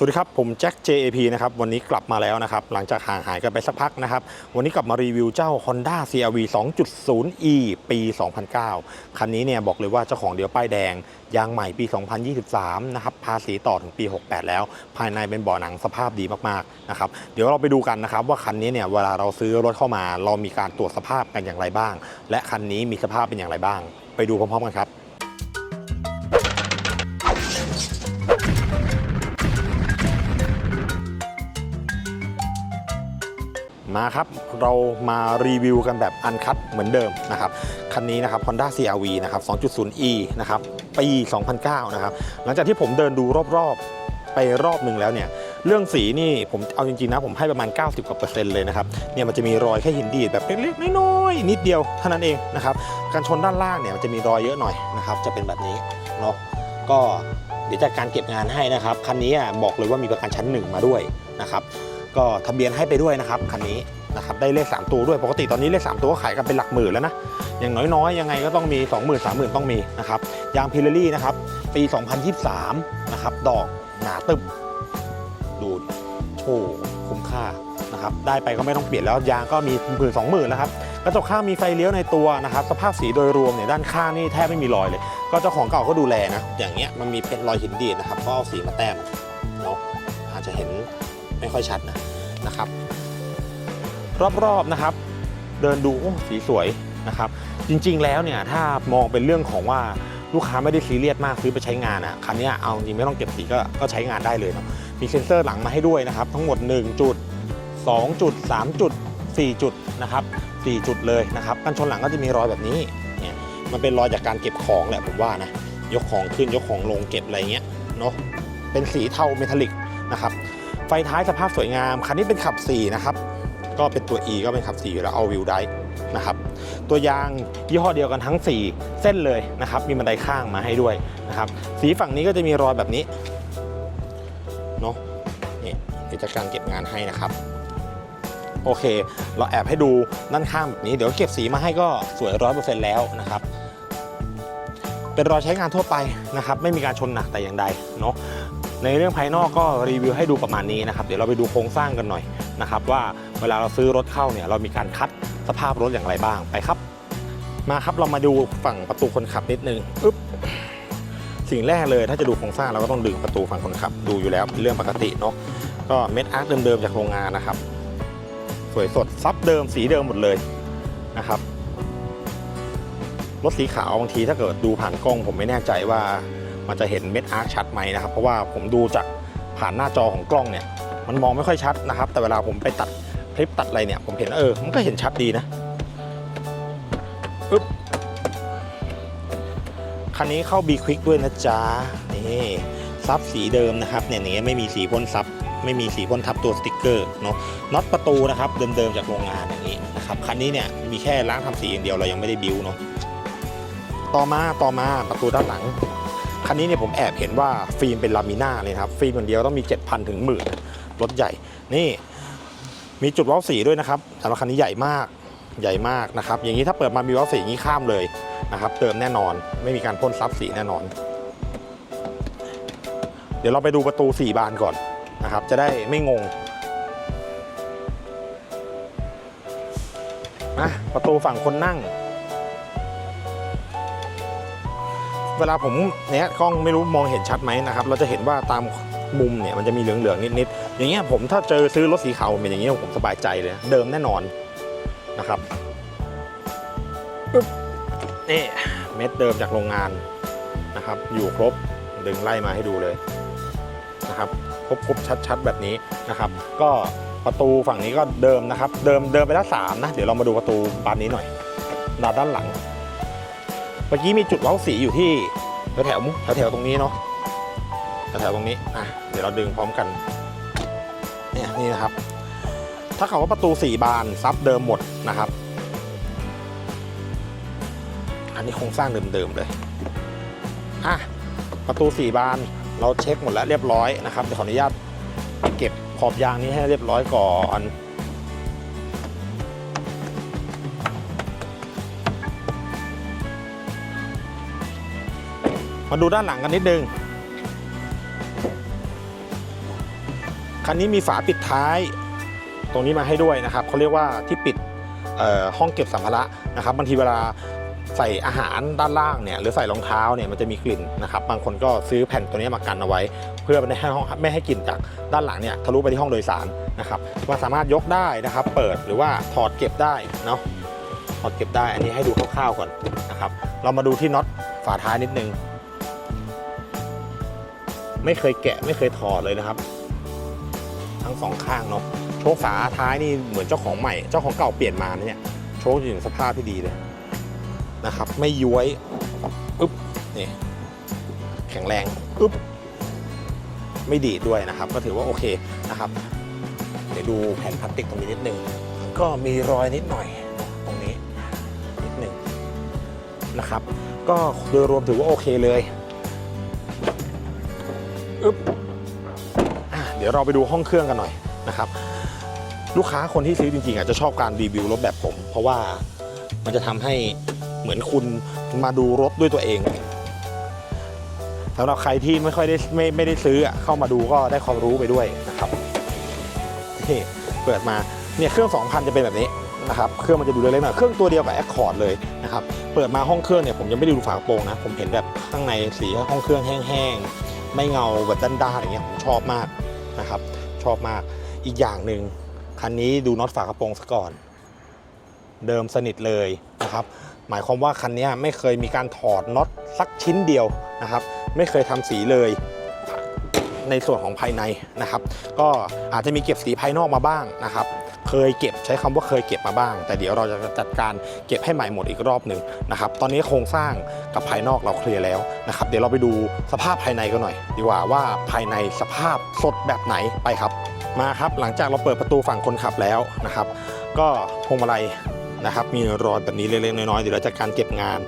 สวัสดีครับ ผมแจ็ค JAP นะครับวันนี้กลับมาแล้วนะครับ หลังจากห่างหายกันไปสักพักนะครับ วันนี้กลับมารีวิวเจ้า Honda CRV 2.0e ปี 2009 คันนี้เนี่ยบอกเลยว่าเจ้าของเดียวป้ายแดง ยางใหม่ปี 2023 นะครับ ภาษีต่อถึงปี 68 แล้ว ภายในเป็นเบาะหนังสภาพดีมากๆนะครับเดี๋ยวเราไปดูกันนะครับ ว่าคันนี้เนี่ยเวลาเราซื้อรถเข้ามา เรามีการตรวจสภาพกันอย่างไรบ้าง และคันนี้มีสภาพเป็นอย่างไรบ้าง ไปดูพร้อมๆกันครับ มาครับ เรามารีวิวกันแบบอันคัดเหมือนเดิมนะครับ คันนี้นะครับ Honda CRV นะครับ 2.0e นะครับ ปี 2009 นะครับ หลังจากที่ผมเดินดูรอบๆ ไปรอบหนึ่งแล้วเนี่ย เรื่องสีนี่ผมเอาจริงๆนะ ผมให้ประมาณ 90กว่าเปอร์เซ็นต์เลยนะครับ เนี่ยมันจะมีรอยแค่หินดีดแบบเล็กๆ น้อยๆ นิดเดียวเท่านั้นเองนะครับ การชนด้านล่างเนี่ยมันจะมีรอยเยอะหน่อยนะครับ จะเป็นแบบนี้เนาะ ก็เดี๋ยวจากการเก็บงานให้นะครับ คันนี้อะบอกเลยว่ามีประกันชั้นหนึ่งมาด้วยนะครับ ก็ทะเบียนให้ไปด้วยนะครับคันนี้นะครับได้เลข 3 ตัวด้วยปกติตอนนี้เลข 3 ตัวก็ขายกันเป็นหลักหมื่นแล้วนะอย่างน้อยๆ ยังไงก็ต้องมี 20,000 30,000 ต้องมีนะครับยางพิลลี่นะครับปี 2023 นะครับดอกหนาตึบดูดโอ้คุ้มค่านะครับได้ไปก็ไม่ต้องเปลี่ยนแล้วยางก็มีหมื่นสองหมื่นแล้วครับกระจกข้างมีไฟเลี้ยวในตัวนะครับสภาพสีโดยรวมเนี่ยด้านข้างนี่แทบไม่มีรอยเลย ก็เจ้าของเก่าก็ดูแลนะอย่างเงี้ยมันมีเป็นรอยหินดีดนะครับก็เอาสีมาแต้มเนาะอาจจะเห็น ไม่ค่อยชัดนะนะครับ รอบๆนะครับ เดินดูสีสวยนะครับ จริงๆแล้วเนี่ยถ้ามองเป็นเรื่องของว่าลูกค้าไม่ได้ซีเรียสมากซื้อไปใช้งานอะคันนี้เอาจริงไม่ต้องเก็บสีก็ก็ใช้งานได้เลยเนาะมีเซ็นเซอร์หลังมาให้ด้วยนะครับ ทั้งหมด 1 จุด 2 จุด 3 จุด 4 จุดนะครับ4จุดเลยนะครับกันชนหลังก็จะมีรอยแบบนี้เนี่ยมันเป็นรอยจากการเก็บของแหละผมว่านะยกของขึ้นยกของลงเก็บอะไรเงี้ยเนาะเป็นสีเทาเมทัลลิกนะครับ ไฟท้ายสภาพสวยงาม คันนี้เป็นขับ 4 นะครับ ก็เป็นตัว E ก็เป็นขับ 4 อยู่แล้วเอาวิวได้นะครับ ตัวยางยี่ห้อเดียวกันทั้ง 4 เส้นเลยนะครับ มีบันไดข้างมาให้ด้วยนะครับ สีฝั่งนี้ก็จะมีรอยแบบนี้เนาะนี่เดี๋ยวจากการเก็บงานให้นะครับโอเค เราแอบให้ดูด้านข้างแบบนี้ เดี๋ยวเก็บสีมาให้ก็สวยร้อยเปอร์เซ็นต์แล้วนะครับ เป็นรอยใช้งานทั่วไปนะครับ ไม่มีการชนหนักแต่อย่างใดเนาะ ในเรื่องภายนอกก็รีวิวให้ดูประมาณนี้นะครับเดี๋ยวเราไปดูโครงสร้างกันหน่อยนะครับว่าเวลาเราซื้อรถเข้าเนี่ยเรามีการคัดสภาพรถอย่างไรบ้างไปครับ มาครับเรามาดูฝั่งประตูคนขับนิดนึงอึ๊บสิ่งแรกเลยถ้าจะดูโครงสร้างเราก็ต้องดึงประตูฝั่งคนขับดูอยู่แล้วเป็นเรื่องปกติเนาะก็เม็ดอาร์คเดิมๆจากโรงงานนะครับ สวยสดซับเดิมสีเดิมหมดเลยนะครับรถสีขาวบางทีถ้าเกิดดูผ่านกล้องผมไม่แน่ใจว่า มันจะเห็นเม็ดอาร์คชัดไหมนะครับ เพราะว่าผมดูจากผ่านหน้าจอของกล้องเนี่ย มันมองไม่ค่อยชัดนะครับ แต่เวลาผมไปตัดคลิปตัดอะไรเนี่ย ผมเห็นเออ มันก็เห็นชัดดีนะอึ๊บคันนี้เข้า B Quick ด้วยนะจ๊ะ นี่ซับสีเดิมนะครับ เนี่ยอย่างเงี้ไม่มีสีพ่นซับ ไม่มีสีพ่นทับตัวสติกเกอร์เนาะ น็อตประตูนะครับ เดิมๆจากโรงงานอย่างนี้นะครับ คันนี้เนี่ยมีแค่ล้างทำสีอย่างเดียวเรายังไม่ได้บิวเนาะ ต่อมา ต่อมาประตูด้านหลัง คันนี้เนี่ยผมแอบเห็นว่าฟิล์มเป็นลามิน่าเลยครับฟิล์มอย่างเดียวต้องมี 7,000 ถึงหมื่นรถใหญ่ นี่มีจุดว้าสีด้วยนะครับสำหรับคันนี้ใหญ่มากใหญ่มากนะครับ อย่างนี้ถ้าเปิดมามีว้าสีอย่างนี้ข้ามเลยนะครับเติมแน่นอนไม่มีการพ่นซับสีแน่นอน เดี๋ยวเราไปดูประตู 4 บานก่อนนะครับ จะได้ไม่งงนะประตูฝั่งคนนั่ง เวลาผมเนี้ยกล้องไม่รู้มองเห็นชัดไหมนะครับเราจะเห็นว่าตามมุมเนี่ยมันจะมีเหลืองๆนิดๆอย่างเงี้ยผมถ้าเจอซื้อรถสีขาวเป็นอย่างเงี้ยผมสบายใจเลยนะเดิมแน่นอนนะครับปึ๊บนี่เม็ดเดิมจากโรงงานนะครับ อยู่ครบดึงไล่มาให้ดูเลยนะครับครบครบชัดๆแบบนี้นะครับ ก็ประตูฝั่งนี้ก็เดิมนะครับ เดิมเดิมไปแล้วสามนะ เดี๋ยวเรามาดูประตูบานนี้หน่อยด้านด้านหลัง เมื่อกี้มีจุดเว้าสีอยู่ที่แถวแถวแถวตรงนี้เนาะแถวแถวตรงนี้อะเดี๋ยวเราดึงพร้อมกันเนี่ยนี่นะครับ ถ้าเขาว่าประตูสี่บานซับเดิมหมดนะครับ อันนี้โครงสร้างเดิมๆเลยอะประตูสี่บานเราเช็คหมดแล้วเรียบร้อยนะครับเดี๋ยวขออนุญาตเก็บขอบยางนี้ให้เรียบร้อยก่อน มาดูด้านหลังกันนิดนึง คันนี้มีฝาปิดท้าย ตรงนี้มาให้ด้วยนะครับเขาเรียกว่าที่ปิดห้องเก็บสัมภาระนะครับบางทีเวลาใส่อาหารด้านล่างเนี่ยหรือใส่รองเท้าเนี่ยมันจะมีกลิ่นนะครับบางคนก็ซื้อแผ่นตัวนี้มากันเอาไว้ เพื่อไม่ให้ห้องไม่ให้กลิ่นจากด้านหลังเนี่ยทะลุไปที่ห้องโดยสารนะครับว่าสามารถยกได้นะครับ เปิดหรือว่าถอดเก็บได้เนาะถอดเก็บได้อันนี้ให้ดูคร่าวๆก่อนนะครับ เรามาดูที่น็อตฝาท้ายนิดนึง ไม่เคยแกะไม่เคยถอดเลยนะครับ ทั้งสองข้างเนาะโชคฝาท้ายนี่เหมือนเจ้าของใหม่เจ้าของเก่าเปลี่ยนมาเนี่ยโชคอยู่ในสภาพที่ดีเลยนะครับ ไม่ย้วยอึ๊บนี่แข็งแรงอึ๊บไม่ดีดด้วยนะครับ ก็ถือว่าโอเคนะครับ เดี๋ยวดูแผ่นพลาสติกตรงนี้นิดนึงก็มีรอยนิดหน่อยตรงนี้นิดหนึ่งนะครับ ก็โดยรวมถือว่าโอเคเลย อึ๊บเดี๋ยวเราไปดูห้องเครื่องกันหน่อยนะครับ ลูกค้าคนที่ซื้อจริงๆอาจจะชอบการรีวิวรถแบบผม เพราะว่ามันจะทำให้เหมือนคุณมาดูรถด้วยตัวเองสำหรับใครที่ไม่ค่อยได้ไม่ไม่ได้ซื้ออะเข้ามาดูก็ได้ความรู้ไปด้วยนะครับนี่เปิดมาเนี่ยเครื่อง 2,000 จะเป็นแบบนี้นะครับเครื่องมันจะดูเล็กๆหน่อยเครื่องตัวเดียวกับ Accord เลยนะครับเปิดมาห้องเครื่องเนี่ยผมยังไม่ได้ดูฝากระโปรงนะผมเห็นแบบข้างในสีห้องเครื่องแห้งๆ ไม่เงาแบบด้านๆอย่างเงี้ยผมชอบมากนะครับชอบมากอีกอย่างหนึ่งคันนี้ดูน็อตฝากระโปรงซะก่อน เดิมสนิทเลยนะครับ หมายความว่าคันนี้ไม่เคยมีการถอดน็อตสักชิ้นเดียวนะครับ ไม่เคยทำสีเลยในส่วนของภายในนะครับ ก็อาจจะมีเก็บสีภายนอกมาบ้างนะครับ เคยเก็บใช้คำว่าเคยเก็บมาบ้าง แต่เดี๋ยวเราจะจัดการเก็บให้ใหม่หมดอีกรอบหนึ่งนะครับตอนนี้โครงสร้างกับภายนอกเราเคลียร์แล้วนะครับเดี๋ยวเราไปดูสภาพภายในกันหน่อย ดีกว่าว่าภายในสภาพสดแบบไหนไปครับ มาครับหลังจากเราเปิดประตูฝั่งคนขับแล้วนะครับ ก็พวงมาลัย นะครับมีรอยแบบนี้เล็กๆน้อยๆเดี๋ยวเราจัดการเก็บงาน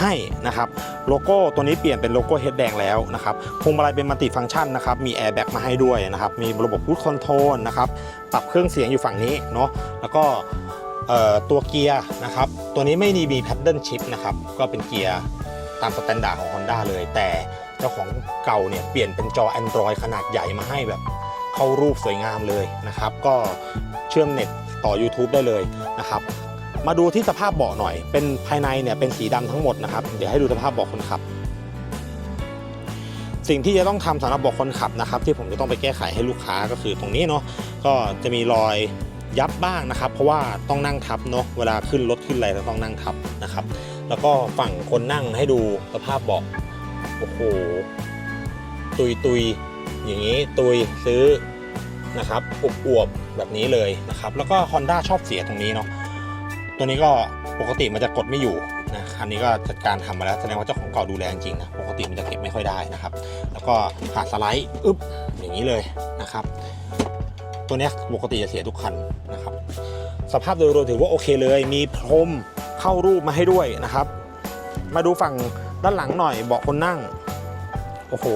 ให้นะครับโลโก้ตัวนี้เปลี่ยนเป็นโลโก้เฮดแดงแล้วนะครับพวงมาลัยเป็นมัลติฟังก์ชันนะครับมีแอร์แบ็กมาให้ด้วยนะครับมีระบบพูดคอนโทรลนะครับปรับเครื่องเสียงอยู่ฝั่งนี้เนาะแล้วก็ตัวเกียร์นะครับตัวนี้ไม่มีมีแพดเดิลชิพนะครับก็เป็นเกียร์ตามสแตนดาร์ดของ Honda เลย แต่เจ้าของเก่าเนี่ยเปลี่ยนเป็นจอ Android ขนาดใหญ่มาให้แบบเข้ารูปสวยงามเลยนะครับ ก็เชื่อมเน็ตต่อ YouTube ได้เลยนะครับ มาดูที่สภาพเบาะหน่อย เป็นภายในเนี่ยเป็นสีดำทั้งหมดนะครับ เดี๋ยวให้ดูสภาพเบาะคนขับ สิ่งที่จะต้องทำสำหรับเบาะคนขับนะครับ ที่ผมจะต้องไปแก้ไขให้ลูกค้าก็คือตรงนี้เนาะ ก็จะมีรอยยับบ้างนะครับ เพราะว่าต้องนั่งทับเนาะ เวลาขึ้นรถขึ้นอะไรต้องนั่งทับนะครับ แล้วก็ฝั่งคนนั่งให้ดูสภาพเบาะ โอ้โห ตุยตุยอย่างนี้ตุยซื้อนะครับอวบๆแบบนี้เลยนะครับ แล้วก็ Honda ชอบเสียตรงนี้เนาะ ตัวนี้ก็ปกติมันจะกดไม่อยู่นะคันนี้ก็จัดการทำมาแล้วแสดงว่าเจ้าของเก่าดูแลจริงๆนะปกติมันจะเก็บไม่ค่อยได้นะครับ แล้วก็หาสไลด์อึ๊บอย่างนี้เลยนะครับ ตัวนี้ปกติจะเสียทุกคันนะครับ สภาพโดยรวมถือว่าโอเคเลย มีพรมเข้ารูปมาให้ด้วยนะครับ มาดูฝั่งด้านหลังหน่อยเบาะคนนั่งโอ้โห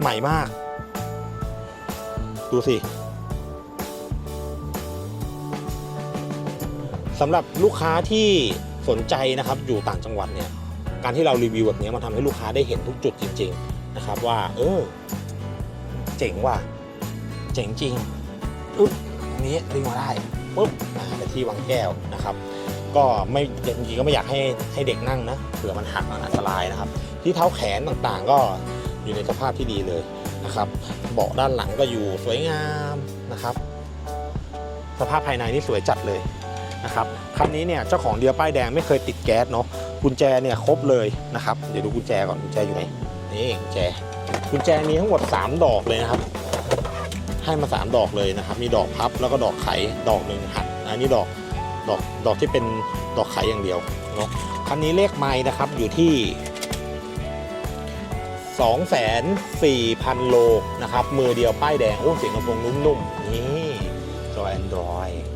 ใหม่มาก ดูสิ สำหรับลูกค้าที่สนใจนะครับอยู่ต่างจังหวัดเนี่ยการที่เรารีวิวแบบนี้มันทำให้ลูกค้าได้เห็นทุกจุดจริง ๆนะครับ ว่า เออ เจ๋งว่ะเจ๋งจริงอึ๊บตรงนี้ดึงมาได้ปุ๊บอ่าไปที่วางแก้วนะครับ ก็ไม่จริงๆก็ไม่อยากให้ให้เด็กนั่งนะเผื่อมันหักมันอันตรายนะครับ ที่เท้าแขนต่างๆ ก็อยู่ในสภาพที่ดีเลยนะครับเบาะด้านหลังก็อยู่สวยงามนะครับ สภาพภายในนี่สวยจัดเลย นะครับคันนี้เนี่ยเจ้าของเดียวป้ายแดงไม่เคยติดแก๊สเนาะกุญแจเนี่ยครบเลยนะครับเดี๋ยวดูกุญแจก่อนกุญแจอยู่ไหนนี่กุญแจกุญแจมีทั้งหมด 3 ดอกเลยนะครับ ให้มา 3 ดอกเลยนะครับ มีดอกพับแล้วก็ดอกไขดอกหนึ่งหักอันนี้ดอกดอกดอกที่เป็นดอกไขอย่างเดียวเนาะคันนี้เลขไม้นะครับอยู่ที่2,4,000 โลนะครับมือเดียวป้ายแดงโอ้เสียงกระโปรงนุ่มๆนี่จอ Android อ่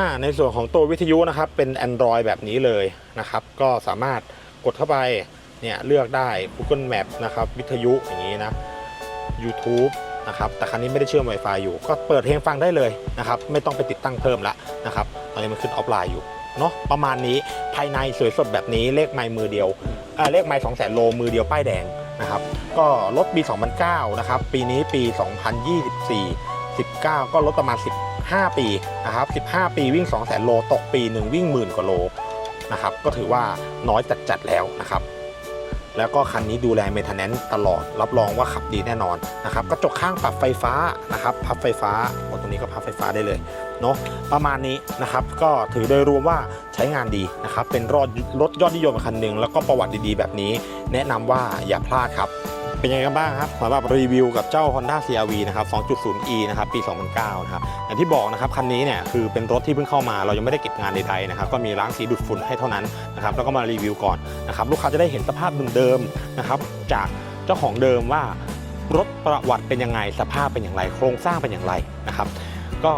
าในส่วนของตัววิทยุนะครับเป็น Android แบบนี้เลยนะครับ ก็สามารถกดเข้าไปเนี่ยเลือกได้ Google Map นะครับวิทยุอย่างนี้นะ YouTube นะครับแต่คันนี้ไม่ได้เชื่อม Wi-Fi อยู่ ก็เปิดเพลงฟังได้เลยนะครับไม่ต้องไปติดตั้งเพิ่มละนะครับตอนนี้มันขึ้นออฟไลน์อยู่เนาะประมาณนี้ภายในสวยสดแบบนี้เลขไม้มือเดียวเเลขไม้2 0 0 0 0 0โลมือเดียวป้ายแดงนะครับก็รถปี 2009 นะครับปีนี้ปี 2024 19 ก็ลดประมาณ 15 ปีนะครับ15 ปีวิ่ง 2 0 0 0 0โลตกปีหนึ่งวิ่งหมื่นกว่าโลนะครับก็ถือว่าน้อยจัดๆแล้วนะครับแล้วก็คันนี้ดูแลเมนเทนแนนซ์ตลอด รับรองว่าขับดีแน่นอนนะครับกระจกข้างปรับไฟฟ้านะครับพับไฟฟ้าโอ้ตรงนี้ก็พับไฟฟ้าได้เลยเนาะประมาณนี้นะครับก็ถือโดยรวมว่าใช้งานดีนะครับเป็นรถรถยอดนิยมคันหนึ่งแล้วก็ประวัติดีๆ แบบนี้ แนะนำว่าอย่าพลาดครับ เป็นยังไงกันบ้างครับสำหรับรีวิวกับเจ้า Honda CRV นะครับ 2.0e นะครับ ปี 2009 นะครับ อย่างที่บอกนะครับ คันนี้เนี่ยคือเป็นรถที่เพิ่งเข้ามา เรายังไม่ได้เก็บงานใดๆนะครับ ก็มีล้างสีดูดฝุ่นให้เท่านั้นนะครับ แล้วก็มารีวิวก่อนนะครับ ลูกค้าจะได้เห็นสภาพเดิมๆนะครับ จากเจ้าของเดิมว่ารถประวัติเป็นยังไง สภาพเป็นอย่างไร โครงสร้างเป็นอย่างไรนะครับ ก็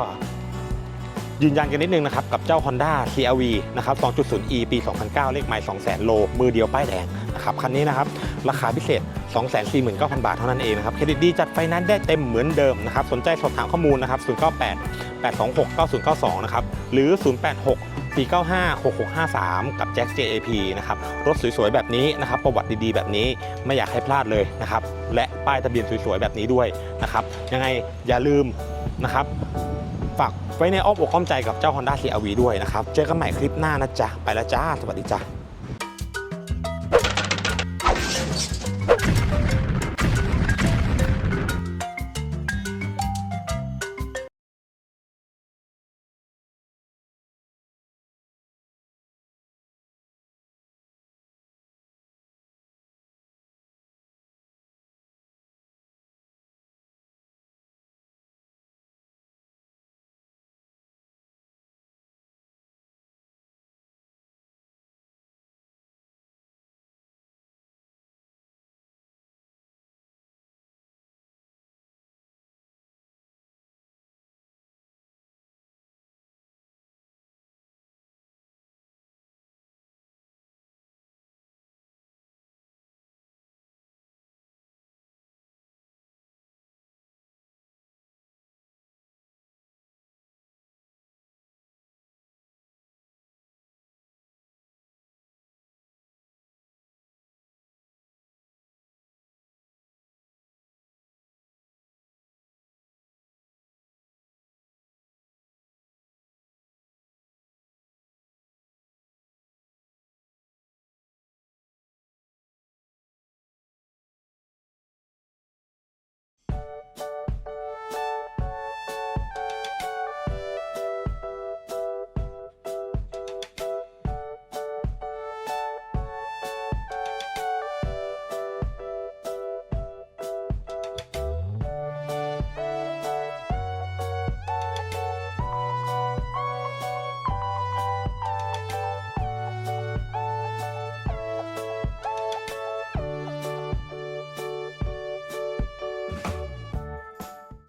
ยืนยันกันนิดนึงนะครับ กับเจ้า Honda CRV นะครับ 2.0e ปี 2009 เลขไมล์200,000 โล มือเดียวป้ายแดงนะครับ คันนี้นะครับ ราคาพิเศษ 249,000 บาทเท่านั้นเองนะครับเครดิตดีจัดไฟนนซ์ได้เต็มเหมือนเดิมนะครับสนใจสอบถามข้อมูลนะครับ 098 826 9092 นะครับ หรือ 086 495 6653 กับแจ็ค JAP นะครับ รถสวยๆ แบบนี้นะครับ ประวัติดีๆ แบบนี้ไม่อยากให้พลาดเลยนะครับ และป้ายทะเบียนสวยๆ แบบนี้ด้วยนะครับ ยังไงอย่าลืมนะครับฝากไว้ในอ้อมอกอ้อมใจกับเจ้า Honda CRV ด้วยนะครับ เจอกันใหม่คลิปหน้านะจ๊ะ ไปแล้วจ้า สวัสดีจ้า